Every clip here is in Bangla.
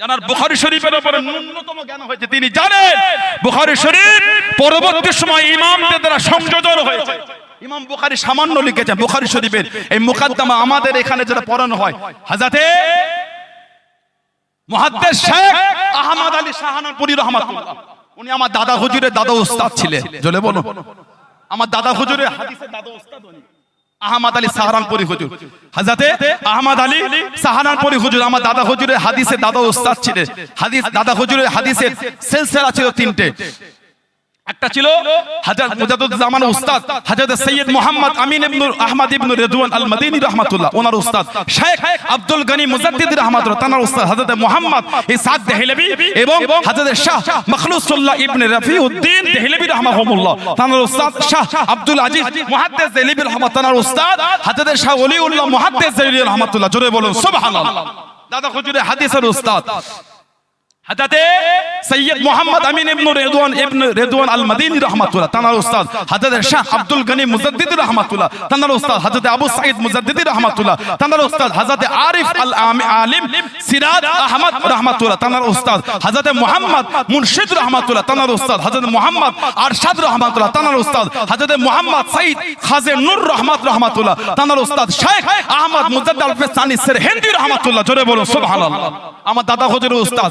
জানার বুখারী শরীফের উপরে ন্যূনতম জ্ঞান হয়েছে, তিনি জানেন, বুখারী শরীফ পরবর্তী সময় ইমামদের দ্বারা সংযোজন হয়েছে। ইমাম বুখারী সামান্য লিখেছেন বুখারী শরীফের এই মুকাদ্দমা আমাদের এখানে যেটা পড়ানো হয় হাজাতে মুহাদ্দিস শেখ আহমদ আলী শাহানাপুরি রহমাতুল্লাহ, উনি আমার দাদা হুজুরের দাদা উস্তাদ ছিলেন জলে বলো আমার দাদা হুজুরের হাদিসের দাদা উস্তাদ উনি। আহমদ আলী সাহারানপুরি হুজুর। হাজাতে আহমদ আলী সাহারানপুরি হুজুর, আমার দাদা হুজুরের হাদিসের দাদা ছিলেন। হাদিস দাদা হুজুরের হাদিসের সিলসিলা ছিল তিনটে। একটা ছিল হাজার মুজাদুজ্জামান উস্তাদ হাজরত সৈয়দ মোহাম্মদ আমিন ইবনে আহমদ ইবনে রিদওয়ান আল মদিনী রাহমাতুল্লাহ ওনার উস্তাদ শেখ আব্দুল গনি মুজাদ্দিদ রাহমাতুল্লাহ তানার উস্তাদ হযরত মোহাম্মদ ইসাদ দেহলভী এবং হযরত শাহ মখলুসুল্লাহ ইবনে রফিউদ্দিন দেহলভী রাহমাহুল্লাহ তানার উস্তাদ শাহ আব্দুল আজিজ মুহাদ্দিস দেহলভী রাহমাত তানার উস্তাদ হযরত শাহ ওলিউল্লাহ মুহাদ্দিস দেহলভী রাহমাতুল্লাহ জোরে বলুন সুবহানাল্লাহ। দাদা হুজুরের হাদিসের উস্তাদ। হাজাতে সৈয়দ মোহাম্মদ আমিন ইবনে রেদওয়ান ইবনে রেদওয়ান আল মদিনী রাহমাতুল্লাহ, তানার উস্তাদ হযরত শাহ আব্দুল গনি মুজাদ্দিদ রাহমাতুল্লাহ, তানার উস্তাদ হযরত আবু সাঈদ মুজাদ্দিদি রাহমাতুল্লাহ, তানার উস্তাদ হযরত আরিফ আল আলিম সিরাজ আহমদ রাহমাতুল্লাহ, তানার উস্তাদ হযরত মুহাম্মদ মুর্শিদ রাহমাতুল্লাহ, তানার উস্তাদ হযরত মুহাম্মদ আরশাদ রাহমাতুল্লাহ, তানার উস্তাদ হযরত মুহাম্মদ সাঈদ খাজে নূর রহমাত রাহমাতুল্লাহ, তানার উস্তাদ শেখ আহমদ মুজাদ্দিদ আল ফিসানি সিরহিন্দি রাহমাতুল্লাহ, জোরে বলুন, সুবহানাল্লাহ। আমার দাদা হুজুরের উস্তাদ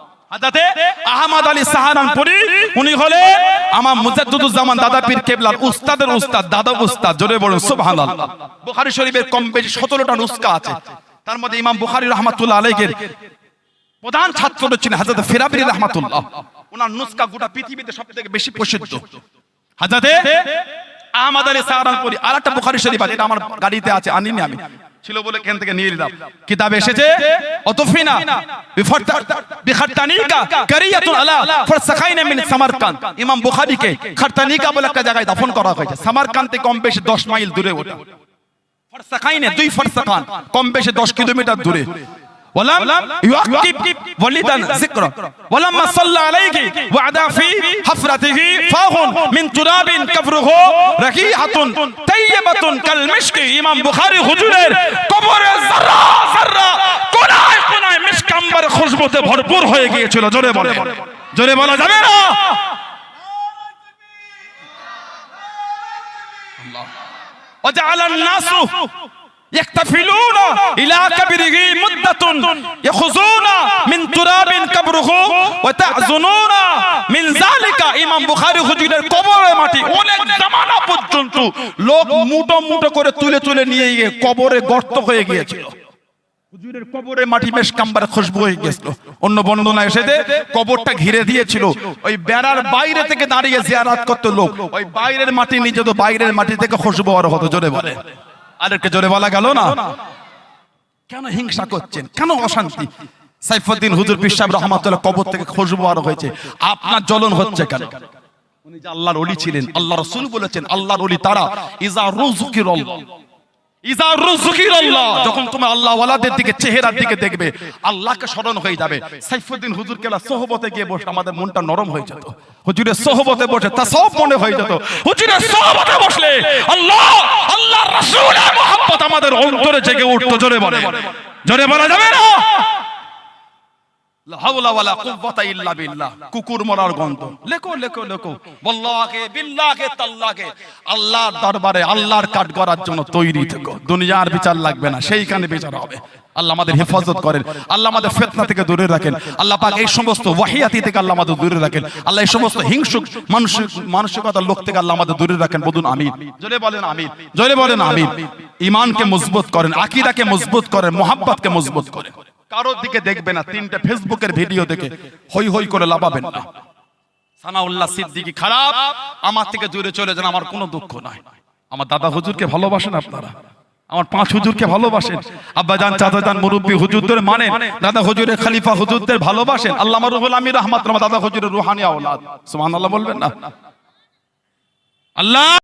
হাজাতে আহমদ আলী সাহারানপুরি উনি হলে আমার মুজাদ্দুজ্জামান দাদা পীর কেবলার উস্তাদের উস্তাদ দাদা উস্তাদ জোরে বলুন সুবহানাল্লাহ। বুখারী শরীফের কম বেশি 17টা নুসকা আছে। তার মধ্যে ইমাম বুখারী রাহমাতুল্লাহ আলাইহির প্রধান ছাত্র ছিলেন হযরত ফিরাবি রাহমাতুল্লাহ। ওনার নুসকা গোটা পৃথিবীতে সবথেকে বেশি প্রসিদ্ধ। হাজাতে আহমদ আলী সাহারানপুরি আরেকটা বুখারী শরীফ আছে এটা আমার গাড়িতে আছে আনিনি আমি। ছিল বলে কেন থেকে নিয়ে নিলাম। কিতাব এসেছে অতফিনা বিফরতা বিখর্তানিকা কারিয়াতুন আলা ফরসাখাইনা মিন সামারকান্দ। ইমাম বুখারীকে খর্তানিকা বলে একটা জায়গায় দাফন করা হয়েছে। সামারকান্দে থেকে কম বেশি 10 মাইল দূরে ওটা। ফরসাখাইনে দুই ফরসাখান কম বেশি 10 কিলোমিটার দূরে। ولم يعقب ولدا ذكرا ولما صلى عليه وعدا في حفرته فاه من تراب كفره ركيحة طيبة كالمشك ইমাম বুখারী হুজুরের কবরে যারা যারা কোনায় কোনায় মিশক আম্বার খুশবুতে ভরপুর হয়ে গিয়েছিল জোরে বলে জোরে বলা যাবে না وجعل الناس يحتفلون إلى كبره مدة يخزون من تراب كبره وتحزنون من ذلك ইমাম বুখারী হুজুরের কবরের মাটি অনেক জামানা পর্যন্ত লোক মুটো মুটো করে তুলে তুলে নিয়ে গিয়ে কবরে গর্ত হয়ে গিয়েছিল হুজুরের কবরে মাটি বেশ কাম্বার খুশবু হয়ে গেছিল অন্য বর্ণনা এসেছে কবরটা ঘিরে দিয়েছিল ওই বেড়ার বাইরে থেকে দাঁড়িয়ে জিয়ারাত করতে লোক ওই বাইরের মাটি নিচে তো বাইরের মাটি থেকে খুশবু আর হতো জোরে বলে আরেককে জোরে বলা গেল না? কেন হিংসা করছেন? কেন অশান্তি? সাইফুদ্দিন হুজুর পিসাব রহমাতুল্লাহ কবর থেকে খুশবু আর হয়েছে। আপনার জ্বলন হচ্ছে কেন? উনি যে আল্লাহর ওলি ছিলেন আল্লাহ রসুল বলেছেন, আল্লাহর ওলি তারা। ইজা রুজুকির আল্লাহ যখন তুমি আল্লাহ ওয়ালাদের দিকে চেহারার দিকে দেখবে আল্লাহকে স্মরণ হয়ে যাবে। সাইফুদ্দিন হুজুর কেলা সোহবতে গিয়ে বসে আমাদের মনটা নরম হয়ে যেত। হুজুরের সোহবতে বসে তা সব মনে হয়ে যেত। হুজুরের সোহবতে বসলে আল্লাহ আল্লাহ রাসূলের আমাদের অন্তরে জেগে উঠতো জোরে বলে। জোরে বলা যাবে না? দুনিয়ার বিচার লাগবে না, সেইখানে বিচার হবে। আল্লাহ আমাদের হেফাজত করেন। আল্লাহ আমাদের ফিতনা থেকে দূরে রাখেন। আল্লাহ পাক এই সমস্ত ওয়াহিয়াতি থেকে আল্লাহ আমাদের দূরে রাখেন। আল্লাহ এই সমস্ত হিংসুক মানসিক মানসিকতার লোক থেকে আল্লাহ আমাদের দূরে রাখেন। বলুন আমিন। বলেন আমিন। জোরে বলেন আমিন। ঈমানকে মজবুত করেন, আকীদাকে মজবুত করেন, মোহাব্বতকে মজবুত করেন। কারোর দিকে দেখবে না তিনটে ফেসবুকের ভিডিও দেখে হই হই করে লাভাবেন না। সানাউল্লাহ সিদ্দিকি খারাপ আমার থেকে দূরে চলে যান আমার কোনো দুঃখ নাই আমার দাদা হুজুরকে ভালোবাসেন আপনারা? আমার পাঁচ হুজুরকে ভালোবাসেন। আব্বা যান চাচা যান মুরব্বী হুজুরদের মানে দাদা হুজুরের খালিফা হুজুরদের ভালোবাসেন। আল্লাহ রুহুল আমির রহমাত দাদা হুজুরের রুহানি আওলাদ। সুবহানাল্লাহ বলবেন না? আল্লাহ!